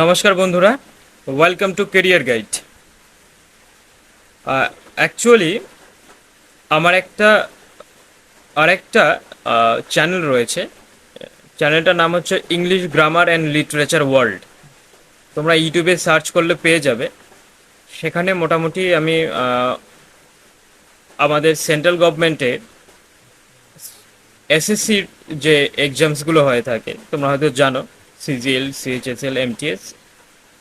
নমস্কার বন্ধুরা welcome to career guide actually আমার একটা আরেকটা চ্যানেল রয়েছে। চ্যানেলটার নাম হচ্ছে English grammar and literature world তোমরা ইউটিউবে সার্চ করলে পেয়ে যাবে। সেখানে মোটামুটি আমি আমাদের সেন্ট্রাল গভর্নমেন্টের এসএসসির যে এক্সামসগুলো হয়ে থাকে, তোমরা হয়তো জানো। CGL, CHSL, MTS.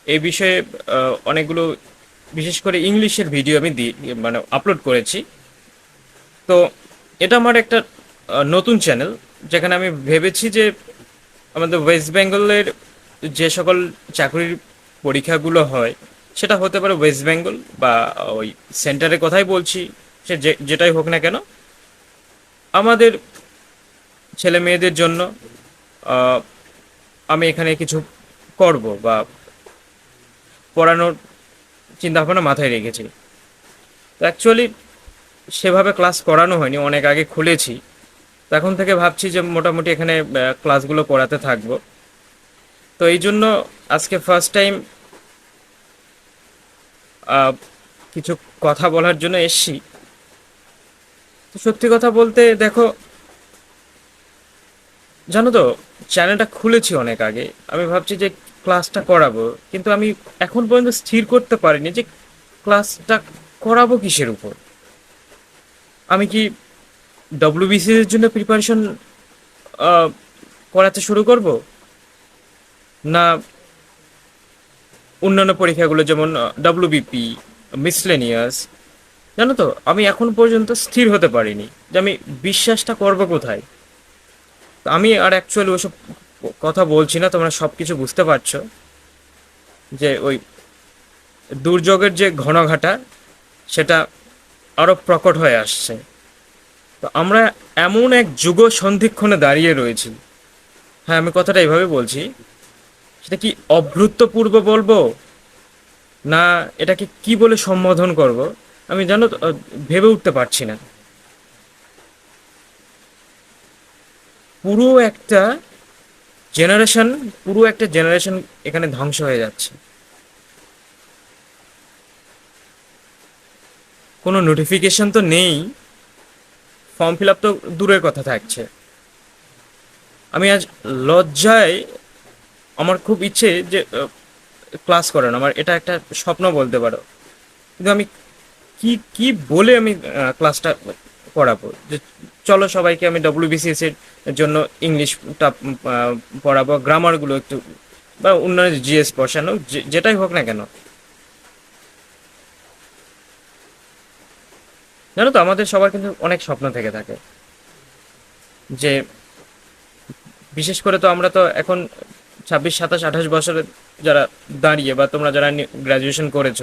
এই বিষয়ে অনেকগুলো, বিশেষ করে ইংলিশের ভিডিও আমি দিই মানে আপলোড করেছি। তো এটা আমার একটা নতুন চ্যানেল যেখানে আমি ভেবেছি যে আমাদের ওয়েস্ট বেঙ্গলের যে সকল চাকরির পরীক্ষাগুলো হয়, সেটা হতে পারে ওয়েস্ট বেঙ্গল বা ওই সেন্টারের কথাই বলছি, সে যেটাই হোক না কেন। আমাদের ছেলে মেয়েদের জন্য আমি এখানে কিছু করব বা পড়ানোর চিন্তাভাবনা মাথায় রেখেছি। তো অ্যাকচুয়ালি সেভাবে ক্লাস করানো হয়নি, অনেক আগে খুলেছি। তো এখন থেকে ভাবছি যে মোটামুটি এখানে ক্লাসগুলো করাতে থাকব। তো এই জন্য আজকে ফার্স্ট টাইম কিছু কথা বলার জন্য এসছি। তো সত্যি কথা বলতে দেখো, জানো তো চ্যানেলটা খুলেছি অনেক আগে। আমি ভাবছি যে ক্লাসটা করাবো, কিন্তু আমি এখন পর্যন্ত স্থির করতে পারিনি যে ক্লাসটা করাবো কিসের উপর। আমি কি ডব্লিউবিসিএস এর জন্য প্রিপারেশন করাতে শুরু করব? না, অন্যান্য পরীক্ষাগুলো যেমন ডব্লিউবিপি মিসলেনিয়াস জানো তো? আমি এখন পর্যন্ত স্থির হতে পারিনি যে আমি বিশ্বাসটা করব কোথায়? তো আমি আর অ্যাকচুয়ালি ওসব কথা বলছি না, তোমরা সব কিছু বুঝতে পারছ যে ওই দুর্যোগের যে ঘনঘাটা, সেটা আরও প্রকট হয়ে আসছে। তো আমরা এমন এক যুগ সন্ধিক্ষণে দাঁড়িয়ে রয়েছি। হ্যাঁ আমি কথাটা এইভাবে বলছি, সেটা কি অভূতপূর্ব বলব? না, এটাকে কি বলে সম্বোধন করব? আমি জানো ভেবে উঠতে পারছি না। পুরো একটা জেনারেশন পুরো একটা জেনারেশন এখানে ধ্বংস হয়ে যাচ্ছে। কোনো নোটিফিকেশন তো নেই ফর্ম ফিল আপ তো দূরের কথা থাকছে। আমি আজ লজ্জায় আমার খুব ইচ্ছে যে ক্লাস করানো আমার এটা একটা স্বপ্ন বলতে পারো। কিন্তু আমি কি কি বলে আমি ক্লাসটা যে চলো সবাইকে আমি ডব্লিউবিসিএস এর জন্য ইংলিশটা পড়াবো, গ্রামারগুলো একটু, বা অন্যান্য জিএস বসানো যেটাই হোক না কেন। জানো তো, আমাদের সবার কিন্তু অনেক স্বপ্ন থেকে থাকে। যে, বিশেষ করে তো আমরা তো এখন ছাব্বিশ, সাতাশ, আঠাশ বছরে যারা দাঁড়িয়ে বা তোমরা যারা গ্রাজুয়েশন করেছ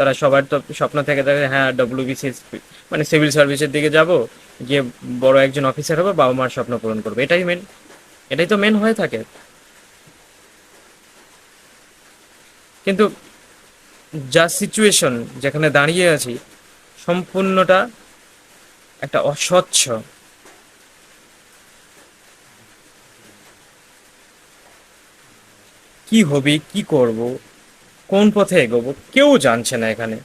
তারা সবার তো স্বপ্ন থেকে থাকে হ্যাঁ ডব্লিউবিসিএস মানে সিভিল সার্ভিসের দিকে যাব, গিয়ে বড় একজন অফিসার হবে, বাবা মার স্বপ্ন পূরণ করবে। এটাই মেন এটাই তো মেন হয়ে থাকে। কিন্তু যা সিচুয়েশন যেখানে দাঁড়িয়ে আছি, সম্পূর্ণটা একটা অস্বচ্ছ। কি হবে, কি করব? কোন পথে এগোবো কেউ জানছে না এখানে।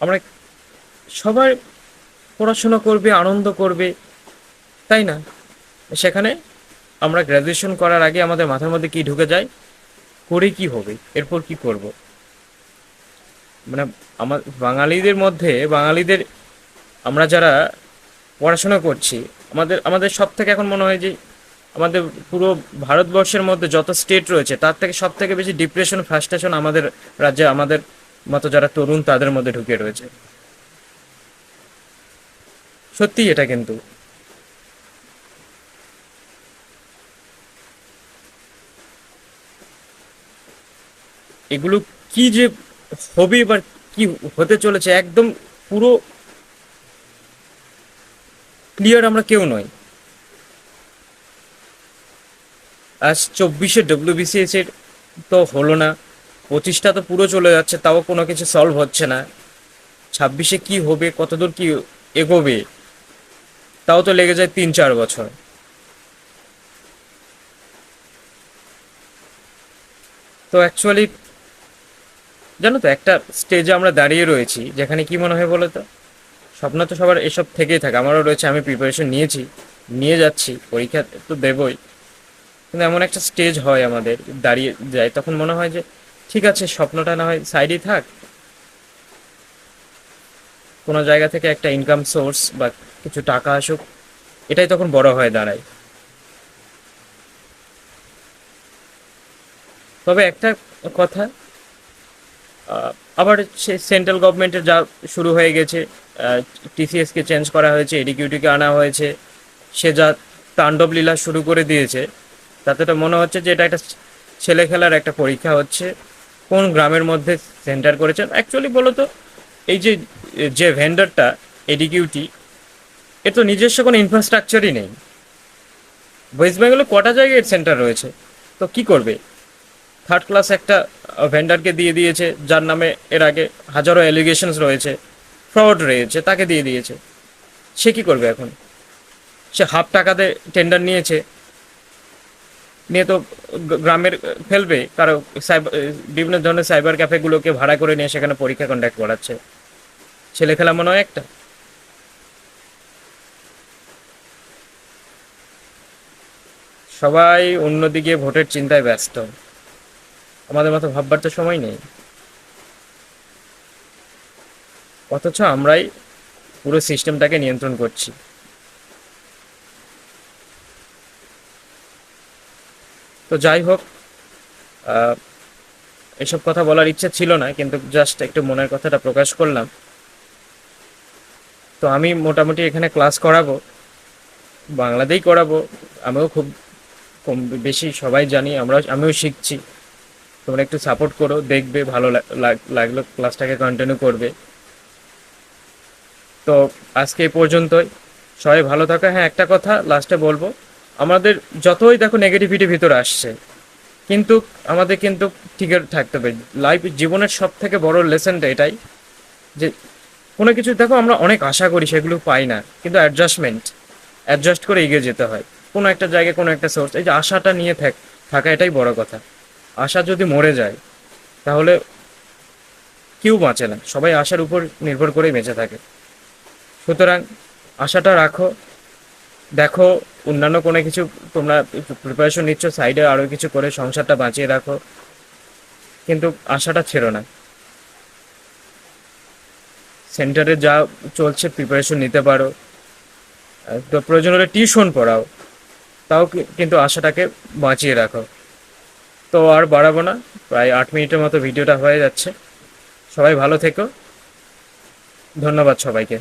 আমরা সবাই পড়াশোনা করবে, আনন্দ করবে, তাই না? সেখানে আমরা গ্র্যাজুয়েশন করার আগে আমাদের মাথার মধ্যে কি ঢুকে যায়? করে কি হবে? এরপর কি করব? মানে আমার বাঙালিদের মধ্যে, বাঙালিদের আমরা যারা পড়াশোনা করছি, আমাদের আমাদের সব থেকে এখন মনে হয় যে আমাদের পুরো ভারতবর্ষের মধ্যে যত স্টেট রয়েছে, তার থেকে সব থেকে বেশি ডিপ্রেশন ফ্রাস্ট্রেশন আমাদের রাজ্যে, আমাদের মতো যারা তরুণ, তাদের মধ্যে ঢুকে রয়েছে। সত্যি এটা কিন্তু। এগুলো কি যে হবে বা কি হতে চলেছে, একদম পুরো ক্লিয়ার আমরা কেউ নয় আজ চব্বিশে ডব্লিউবিসিএস এর তো হলো না। পঁচিশটা তো পুরো চলে যাচ্ছে, তাও কোনো কিছু সলভ হচ্ছে না। ছাব্বিশে কি হবে, কতদূর কি এগোবে, তাও তো লেগে যায় তিন চার বছর। তো অ্যাকচুয়ালি জানো তো, একটা স্টেজে আমরা দাঁড়িয়ে রয়েছি, যেখানে কি মনে হয় বলো তো? স্বপ্ন তো সবার এসব থেকেই থাকে, আমারও রয়েছে, আমি প্রিপারেশন নিয়েছি, নিয়ে যাচ্ছি, পরীক্ষা তো দেবই। কিন্তু এমন একটা স্টেজ হয় আমাদের, দাঁড়িয়ে যায়, তখন মনে হয় যে, ঠিক আছে, স্বপ্নটা না হয় সাইডেই থাক। কোনো জায়গা থেকে একটা ইনকাম সোর্স বা কিছু টাকা আসুক, এটাই তখন বড় হয়ে দাঁড়ায়। তবে একটা কথা আবার সেন্ট্রাল গভর্নমেন্টের যা শুরু হয়ে গেছে টিসিএসকে চেঞ্জ করা হয়েছে এডিকিউটিকে আনা হয়েছে, সে যা তাণ্ডব লীলা শুরু করে দিয়েছে তাতে তো মনে হচ্ছে যে এটা একটা ছেলে খেলার একটা পরীক্ষা হচ্ছে। কোন গ্রামের মধ্যে সেন্টার করেছেন? অ্যাকচুয়ালি বলো তো এই যে যে ভেন্ডারটা এডিকিউটি এর তো নিজস্ব কোনো ইনফ্রাস্ট্রাকচারই নেই। ওয়েস্ট বেঙ্গলে কটা জায়গায় সেন্টার রয়েছে? তো কি করবে? থার্ড ক্লাস একটা ভেন্ডারকে দিয়ে দিয়েছে, যার নামে এর আগে হাজারো অ্যালিগেশনস রয়েছে ফ্রড রয়েছে, তাকে দিয়ে দিয়েছে। সে কি করবে এখন? সে হাফ টাকাতে টেন্ডার নিয়েছে নিয়ে তো গ্রামের ফেলবে। কারও বিভিন্ন ধরনের সাইবার ক্যাফেগুলোকে ভাড়া করে নিয়ে সেখানে পরীক্ষা কন্ডাক্ট করাচ্ছে। ছেলে খেলা মনে হয় একটা? সবাই অন্যদিকে ভোটের চিন্তায় ব্যস্ত। আমাদের মতো ভাববার তো সময় নেই। অথচ আমরাই পুরো সিস্টেমটাকে নিয়ন্ত্রণ করছি। তো যাই হোক এসব কথা বলার ইচ্ছে ছিল না, কিন্তু জাস্ট একটু মনের কথাটা প্রকাশ করলাম। তো আমি মোটামুটি এখানে ক্লাস করাবো, বাংলাতেই করাবো, আমিও খুব কম বেশি সবাই জানি, আমরা আমিও শিখছি। তোমরা একটু সাপোর্ট করো, দেখবে, ভালো লাগ- লাগ- লাগল ক্লাসটাকে কন্টিনিউ করবে। তো আজকে এই পর্যন্তই। সবাই ভালো থাকা। হ্যাঁ একটা কথা লাস্টে বলব। আমাদের যতই দেখো নেগেটিভিটি ভিতরে আসছে, কিন্তু আমাদের কিন্তু ঠিক থাকতে হবে। লাইফ জীবনের সব থেকে বড় লেসনটা এটাই যে, কোনো কিছু দেখো আমরা অনেক আশা করি, সেগুলো পাই না, কিন্তু অ্যাডজাস্টমেন্ট অ্যাডজাস্ট করে এগিয়ে যেতে হয়। কোনো একটা জায়গায় কোনো একটা সোর্স এই যে আশাটা নিয়ে থাক, থাকা এটাই বড় কথা। আশা যদি মরে যায়, তাহলে কেউ বাঁচে না, সবাই আশার উপর নির্ভর করেই বেঁচে থাকে। সুতরাং আশাটা রাখো, দেখো অন্যান্য কোনো কিছু তোমরা প্রিপারেশন নিচ্ছ সাইডে আরও কিছু করে সংসারটা বাঁচিয়ে রাখো। কিন্তু আশাটা ছেড়ো না। সেন্টারে যা চলছে প্রিপারেশন নিতে পারো। তো প্রয়োজন হলে টিউশন পড়াও। তাও কিন্তু আশাটাকে বাঁচিয়ে রাখো। তো আর বাড়াবো না। প্রায় আট মিনিটের মতো ভিডিওটা হয়ে যাচ্ছে। সবাই ভালো থেকো। ধন্যবাদ সবাইকে।